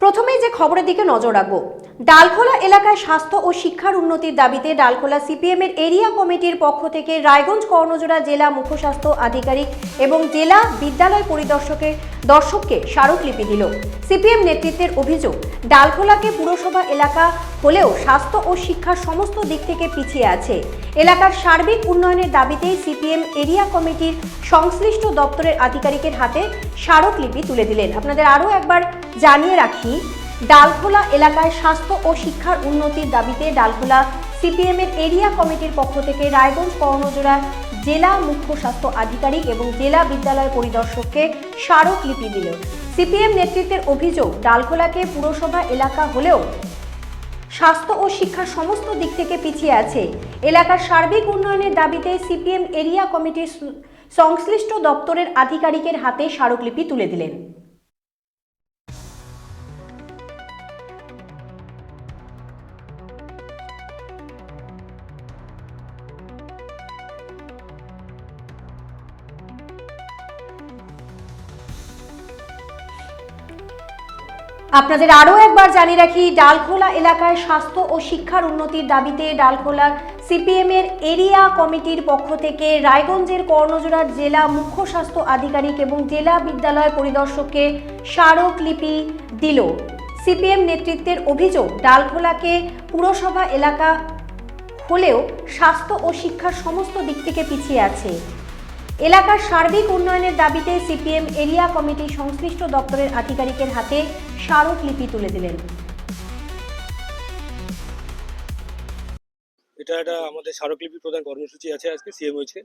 প্রথমেই যে খবরের দিকে নজর রাখব ডালখোলা এলাকায় স্বাস্থ্য ও শিক্ষার উন্নতির দাবিতে ডালখোলা সিপিএম এর এরিয়া কমিটির পক্ষ থেকে রায়গঞ্জ কর্ণজোড়া জেলা মুখ্য স্বাস্থ্য আধিকারিক এবং জেলা বিদ্যালয় পরিদর্শকের দর্শককে স্মারকলিপি দিল। সিপিএম নেতৃত্বের অভিযোগ, ডালখোলাকে পুরসভা এলাকা হলেও স্বাস্থ্য ও শিক্ষার সমস্ত দিক থেকে পিছিয়ে আছে। এলাকার সার্বিক উন্নয়নের দাবিতেই সিপিএম এরিয়া কমিটির সংশ্লিষ্ট দপ্তরের আধিকারিকের হাতে স্মারকলিপি তুলে দিলেন। আপনাদের আরও একবার জানিয়ে রাখি ডালখোলা এলাকায় স্বাস্থ্য ও শিক্ষার উন্নতির দাবিতে ডালখোলা সিপিএম এর এরিয়া কমিটির পক্ষ থেকে রায়গঞ্জ কর্ণজোড়া জেলা মুখ্য স্বাস্থ্য আধিকারিক এবং জেলা বিদ্যালয় পরিদর্শককে স্মারকলিপি দিল। সিপিএম নেতৃত্বের অভিযোগ, ডালখোলাকে পুরসভা এলাকা হলেও স্বাস্থ্য ও শিক্ষার সমস্ত দিক থেকে পিছিয়ে আছে। এলাকার সার্বিক উন্নয়নের দাবিতে সিপিএম এরিয়া কমিটির সংশ্লিষ্ট দপ্তরের আধিকারিকের হাতে স্মারকলিপি তুলে দিলেন। আপনাদের আরও একবার জানিয়ে রাখি, ডালখোলা এলাকায় স্বাস্থ্য ও শিক্ষার উন্নতির দাবিতে ডালখোলার সিপিএম এর এরিয়া কমিটির পক্ষ থেকে রায়গঞ্জের কর্ণজোড়ার জেলা মুখ্য স্বাস্থ্য আধিকারিক এবং জেলা বিদ্যালয় পরিদর্শককে স্মারকলিপি দিল। সিপিএম নেতৃত্বের অভিযোগ, ডালখোলাকে পুরসভা এলাকা হলেও স্বাস্থ্য ও শিক্ষার সমস্ত দিক থেকে পিছিয়ে আছে। এলাকার সার্বিক উন্নয়নের দাবিতে সিপিএম এরিয়া কমিটি সংশ্লিষ্ট দপ্তরের আধিকারিকের হাতে স্মারকলিপি তুলে দিলেন। এটা একটা আমাদের স্মারকলিপি প্রদান কর্মসূচি আছে আজকে, সিএম হয়েছে।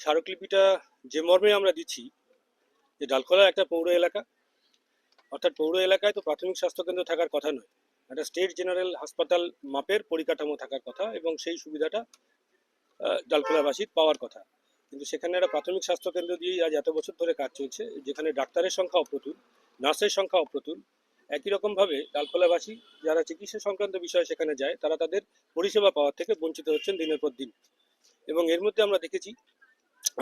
স্মারকলিপিটা যে মর্মে আমরা দিচ্ছি, যে ডালখোলা একটা পৌর এলাকা, অর্থাৎ পৌর এলাকায় তো প্রাথমিক স্বাস্থ্যকেন্দ্র থাকার কথা নয়, একটা স্টেট জেনারেল হাসপাতাল মাপের পরিকাঠামো থাকার কথা এবং সেই সুবিধাটা ডালখোলাবাসীর পাওয়ার কথা। কিন্তু সেখানে একটা প্রাথমিক স্বাস্থ্যকেন্দ্র দিয়েই আজ এত বছর ধরে কাজ চলছে, যেখানে ডাক্তারের সংখ্যা অপ্রতুল, নার্সের সংখ্যা অপ্রতুল। একই রকমভাবে ডালখোলাবাসী যারা চিকিৎসা সংক্রান্ত বিষয়ে সেখানে যায়, তারা তাদের পরিষেবা পাওয়ার থেকে বঞ্চিত হচ্ছেন দিনের পর দিন। এবং এর মধ্যে আমরা দেখেছি,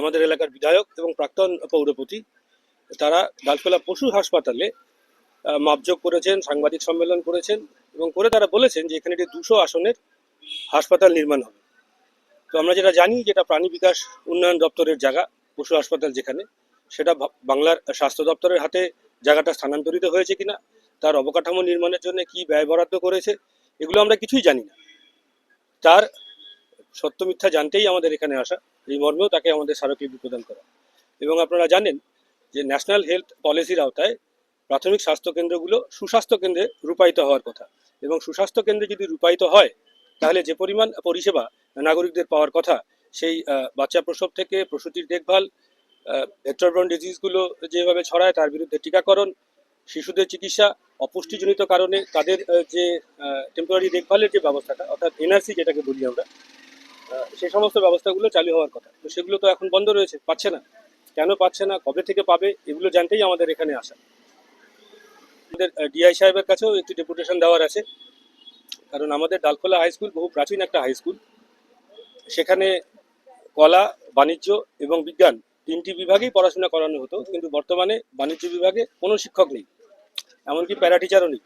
আমাদের এলাকার বিধায়ক এবং প্রাক্তন পৌরপতি, তারা ডালখোলা পশু হাসপাতালে মাপযোগ করেছেন, সাংবাদিক সম্মেলন করেছেন এবং করে তারা বলেছেন যে এখানে একটি দুশো আসনের হাসপাতাল নির্মাণ হবে। তো আমরা যেটা জানি যেটা প্রাণী বিকাশ উন্নয়ন দপ্তরের জায়গা, পশু হাসপাতাল যেখানে, সেটা বাংলার স্বাস্থ্য দপ্তরের হাতে জায়গাটা স্থানান্তরিত হয়েছে কিনা, তার অবকাঠামো নির্মাণের জন্য কি ব্যয় বরাদ্দ করেছে, এগুলো আমরা কিছুই জানি না। তার সত্য মিথ্যা জানতেই আমাদের এখানে আসা, এই মর্মেও তাকে আমাদের স্মারকলিপি প্রদান করা। এবং আপনারা জানেন যে ন্যাশনাল হেলথ পলিসির আওতায় প্রাথমিক স্বাস্থ্য কেন্দ্রগুলো সুস্বাস্থ্য কেন্দ্রে রূপায়িত হওয়ার কথা। এবং সুস্বাস্থ্য কেন্দ্রে যদি রূপায়িত হয়, তাহলে যে পরিমাণ পরিষেবা নাগরিকদের পাওয়ার কথা, সেই বাচ্চা প্রসব থেকে প্রসূতির দেখভাল ভেক্টরবর্ন ডিজিজগুলো যেভাবে ছড়ায় তার বিরুদ্ধে টিকাকরণ, শিশুদের চিকিৎসা, অপুষ্টিজনিত কারণে তাদের যে টেম্পোরারি দেখভালের যে ব্যবস্থাটা, অর্থাৎ এনআরসি যেটাকে বলি আমরা সেই সমস্ত ব্যবস্থাগুলো চালু হওয়ার কথা। তো সেগুলো তো এখন বন্ধ রয়েছে, পাচ্ছে না। কেন পাচ্ছে না, কবে থেকে পাবে, এগুলো জানতেই আমাদের এখানে আসা। আমাদের ডিআই সাহেবের কাছেও একটি ডেপুটেশন দেওয়ার আছে। কারণ আমাদের ডালখোলা হাই স্কুল বহু প্রাচীন একটা হাই স্কুল সেখানে কলা, বাণিজ্য এবং বিজ্ঞান তিনটি বিভাগেই পড়াশোনা করানো হতো, কিন্তু বর্তমানে বাণিজ্য বিভাগে কোনো শিক্ষক নেই, এমনকি প্যারা টিচারও নেই।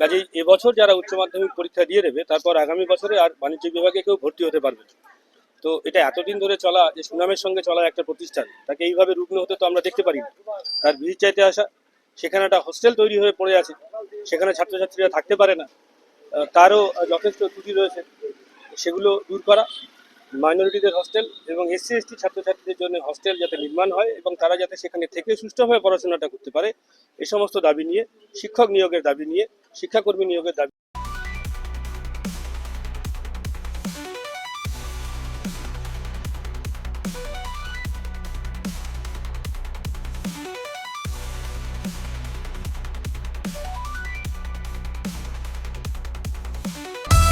কাজেই এবছর যারা উচ্চ মাধ্যমিক পরীক্ষা দিয়ে দেবে তারপর আগামী বছরে আর বাণিজ্য বিভাগে কেউ ভর্তি হতে পারবে তো এটা এতদিন ধরে চলা, যে সুনামের সঙ্গে চলা একটা প্রতিষ্ঠান, তাকে এইভাবে রুগ্ন হতে তো আমরা দেখতে পারি না। তার ভিড় চাইতে আসা, সেখানে একটা হোস্টেল তৈরি হয়ে পড়ে আছে, সেখানে ছাত্রছাত্রীরা থাকতে পারে না। তারও যথেষ্ট ত্রুটি রয়েছে, সেগুলো দূর করা মাইনরিটিদের হস্টেল এবং এসসি এসটি ছাত্রছাত্রীদের জন্য হস্টেল যাতে নির্মাণ হয় এবং তারা যাতে সেখানে থেকে সুষ্ঠুভাবে পড়াশোনাটা করতে পারে এই সমস্ত দাবি নিয়ে, শিক্ষক নিয়োগের দাবি নিয়ে, শিক্ষাকর্মী নিয়োগের দাবি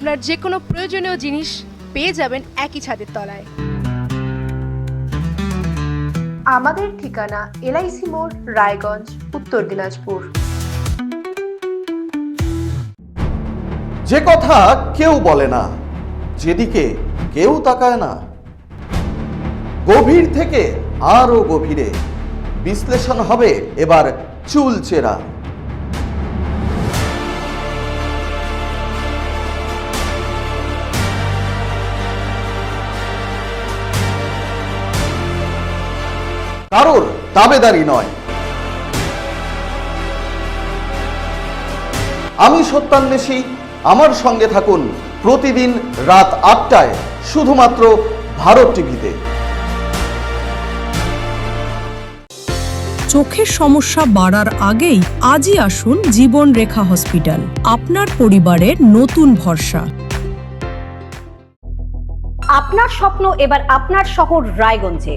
আপনার যে কোনো প্রয়োজনীয় জিনিস পেয়ে যাবেন একই ছাদের তলায়। আমাদের ঠিকানা এলআইসি মোড় রায়গঞ্জ উত্তর দিনাজপুর। যে কথা কেউ বলে না যেদিকে কেউ তাকায় না। গভীর থেকে আরও গভীরে বিশ্লেষণ হবে এবার চুলচেরা কারোর দাবেদারি নয়। আমি সত্যান্বেষী আমার সঙ্গে থাকুন প্রতিদিন রাত আটটায় শুধুমাত্র ভারত টিভিতে। চোখের সমস্যা বাড়ার আগেই আজই আসুন জীবন রেখা হসপিটাল আপনার পরিবারের নতুন ভরসা। আপনার স্বপ্ন এবার আপনার শহর রায়গঞ্জে।